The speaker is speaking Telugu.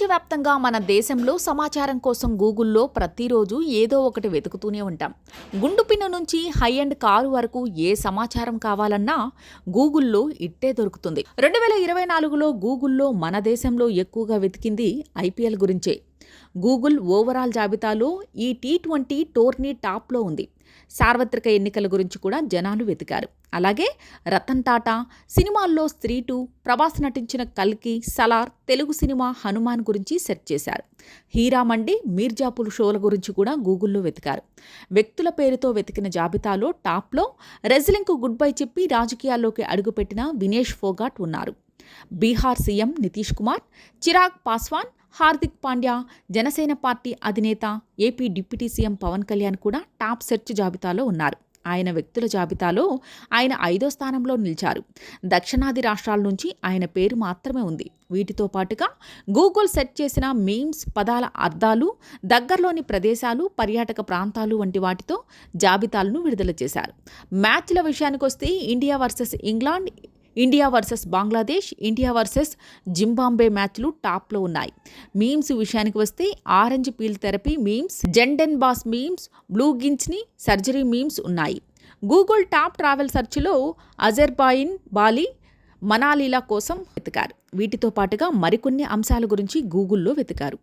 ప్రపంచవ్యాప్తంగా మన దేశంలో సమాచారం కోసం గూగుల్లో ప్రతిరోజు ఏదో ఒకటి వెతుకుతూనే ఉంటాం. గుండు పిన్ను నుంచి హై అండ్ కారు వరకు ఏ సమాచారం కావాలన్నా గూగుల్లో ఇట్టే దొరుకుతుంది. రెండు వేల ఇరవై నాలుగులో గూగుల్లో మన దేశంలో ఎక్కువగా వెతికింది ఐపీఎల్ గురించే. గూగుల్ ఓవరాల్ జాబితాలో ఈ టీ ట్వంటీ టోర్నీ టాప్లో ఉంది. సార్వత్రిక ఎన్నికల గురించి కూడా జనాలు వెతికారు. అలాగే రతన్ టాటా సినిమాల్లో స్త్రీ టూ ప్రభాస్ నటించిన కల్కి సలార్ తెలుగు సినిమా హనుమాన్ గురించి సెర్చ్ చేశారు. హీరామండి మీర్జాపూర్ షోల గురించి కూడా గూగుల్లో వెతికారు. వ్యక్తుల పేరుతో వెతికిన జాబితాలో టాప్లో రెజ్లింగ్కు గుడ్ బై చెప్పి రాజకీయాల్లోకి అడుగుపెట్టిన వినేష్ ఫోగాట్ ఉన్నారు. బీహార్ సీఎం నితీష్ కుమార్ చిరాగ్ పాస్వాన్ హార్దిక్ పాండ్యా జనసేన పార్టీ అధినేత AP deputy CM Pawan Kalyan కూడా టాప్ సెర్చ్ జాబితాలో ఉన్నారు. ఆయన వ్యక్తుల జాబితాలో ఆయన ఐదో స్థానంలో నిలిచారు. దక్షిణాది రాష్ట్రాల నుంచి ఆయన పేరు మాత్రమే ఉంది. వీటితో పాటుగా గూగుల్ సెట్ చేసిన మీమ్స్ పదాల అర్థాలు దగ్గరలోని ప్రదేశాలు పర్యాటక ప్రాంతాలు వంటి వాటితో జాబితాలను విడుదల చేశారు. మ్యాచ్ల విషయానికొస్తే India versus England India versus Bangladesh India versus Zimbabwe మ్యాచ్లు టాప్లో ఉన్నాయి. మీమ్స్ విషయానికి వస్తే ఆరెంజ్ పీల్ థెరపీ మీమ్స్ జెండెన్ బాస్ మీమ్స్ బ్లూ గిన్స్ని సర్జరీ మీమ్స్ ఉన్నాయి. గూగుల్ టాప్ ట్రావెల్ సెర్చ్లో అజర్బాయిన్ బాలి మనాలీల కోసం వెతికారు. వీటితో పాటుగా మరికొన్ని అంశాల గురించి గూగుల్లో వెతికారు.